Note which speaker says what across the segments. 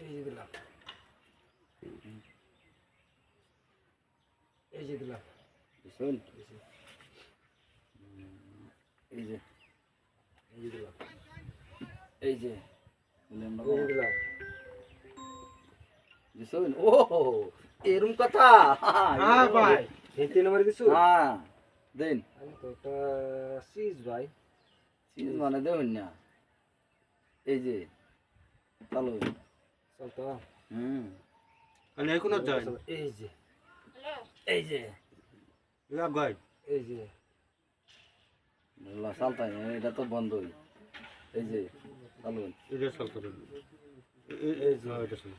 Speaker 1: এই যে দিলাম। এই যে দিলাম।
Speaker 2: বুঝছেন এই যে
Speaker 1: এই যে দিলাম।
Speaker 2: এই যে
Speaker 1: দিলাম।
Speaker 2: বুঝছেন ও এরম কথা?
Speaker 1: হ্যাঁ ভাই। তিন নম্বরে কিছু?
Speaker 2: হ্যাঁ দেন।
Speaker 1: আমি তো একটা সিজ ভাই।
Speaker 2: চিজ মানে দেবেন না। এই যে চালু
Speaker 1: চল তো।
Speaker 2: হুম।
Speaker 3: અને এখন যায়
Speaker 1: এই যে।
Speaker 2: এই যে।
Speaker 3: ইয়া গাই
Speaker 1: এই যে।
Speaker 2: বললা চালতাই এটা তো বন্ধই এই যে চালু
Speaker 3: এটা সাল করে এই যে। এটা সাল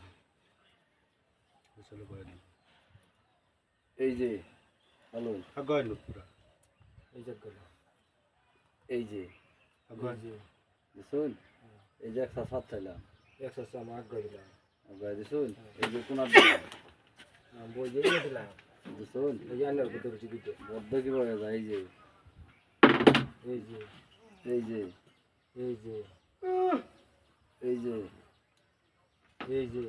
Speaker 3: সাল করে
Speaker 2: এই যে চালু
Speaker 3: আগাই লো পুরা।
Speaker 1: এই যে গেল
Speaker 2: এই যে।
Speaker 1: এই
Speaker 2: একশো সাত চাইলাম
Speaker 1: একশো সাম আগ দিলাম
Speaker 2: দিছুন এই যে কোনার দিলাম।
Speaker 1: বই যে এই দিলাম
Speaker 2: দিছুন
Speaker 1: এই যে আন্নার ভিতরে রুচি দিতে
Speaker 2: বদ্ধ কি বলে যায় এই যে।
Speaker 1: এই যে।
Speaker 2: এই যে।
Speaker 1: এই যে।
Speaker 2: এই যে।
Speaker 1: এই যে।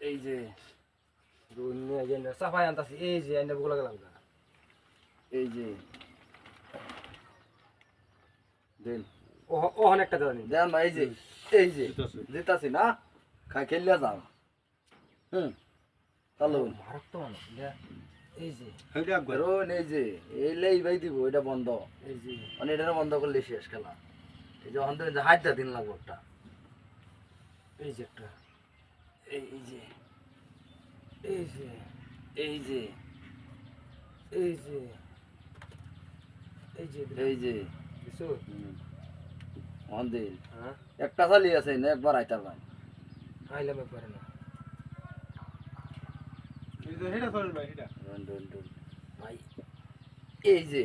Speaker 2: এই যে।
Speaker 1: অন্য যে সাফাই আনতাছি এই যে আন্না বগুলা গেলাম
Speaker 2: এই যে। দেন।
Speaker 1: ও ও অনেকটা জানি
Speaker 2: দেন না, এই যে। এই যে
Speaker 3: দিতাছে।
Speaker 2: না? খাই খেললে যাও। হুম চালু
Speaker 1: মানে এই যে।
Speaker 2: এই যে এই লেই ভাই দিব এটা বন্ধ।
Speaker 1: এই যে।
Speaker 2: মানে এটা বন্ধ করলে শেষ খেলা। এই যে যে হাইটটা দিন লাগবো একটা।
Speaker 1: এই যে একটা।
Speaker 2: এই এই যে।
Speaker 1: এই যে।
Speaker 2: এই যে।
Speaker 1: এই যে। এই যে।
Speaker 2: এই যে। দিন
Speaker 1: হ্যাঁ?
Speaker 2: একটা চালি আছে না একবার আইতার ভাই
Speaker 1: আইলাম একবারে না।
Speaker 3: ভাই
Speaker 2: এই যে।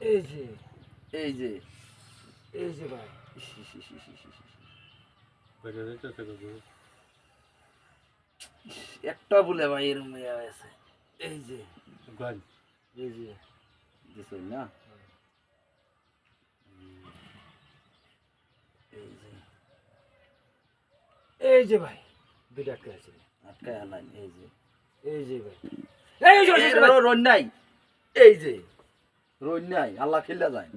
Speaker 1: এই যে।
Speaker 2: এই যে।
Speaker 1: এই যে ভাই।
Speaker 2: একটা বলে ভাই এরম আছে এই যে।
Speaker 1: এই যে।
Speaker 2: দিছুন না? এই যে।
Speaker 1: এই যে ভাই দুইটা আটকে আছে
Speaker 2: আটকায় হালাইন এই যে।
Speaker 1: এই যে ভাই। এই যে
Speaker 2: এই নাই। এই যে। রোন নাই আল্লাহ খেলে যায়।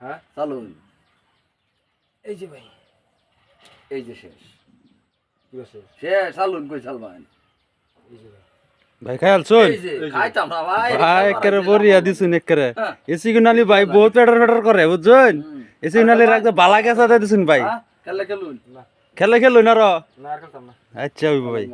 Speaker 1: হ্যাঁ?
Speaker 2: চালুন
Speaker 1: এই যে ভাই।
Speaker 2: এই যে শেষ।
Speaker 1: কি আছে
Speaker 2: শেষ চালুন কই চালবান
Speaker 1: এই যে ভাই।
Speaker 4: ভাই একেবারে বরিয়া দিছুন একেবারে।
Speaker 2: হ্যাঁ।
Speaker 4: এসি গুনালি ভাই বহুত পেটার পেটার করে বুঝছেন। এসি গুনালি রাখতে বালা গেছা দিছুন ভাই?
Speaker 2: হ্যাঁ? খেলে খেলুন।
Speaker 1: না
Speaker 4: খেলে খেলো না র
Speaker 1: না। আর
Speaker 4: আচ্ছা ভাই।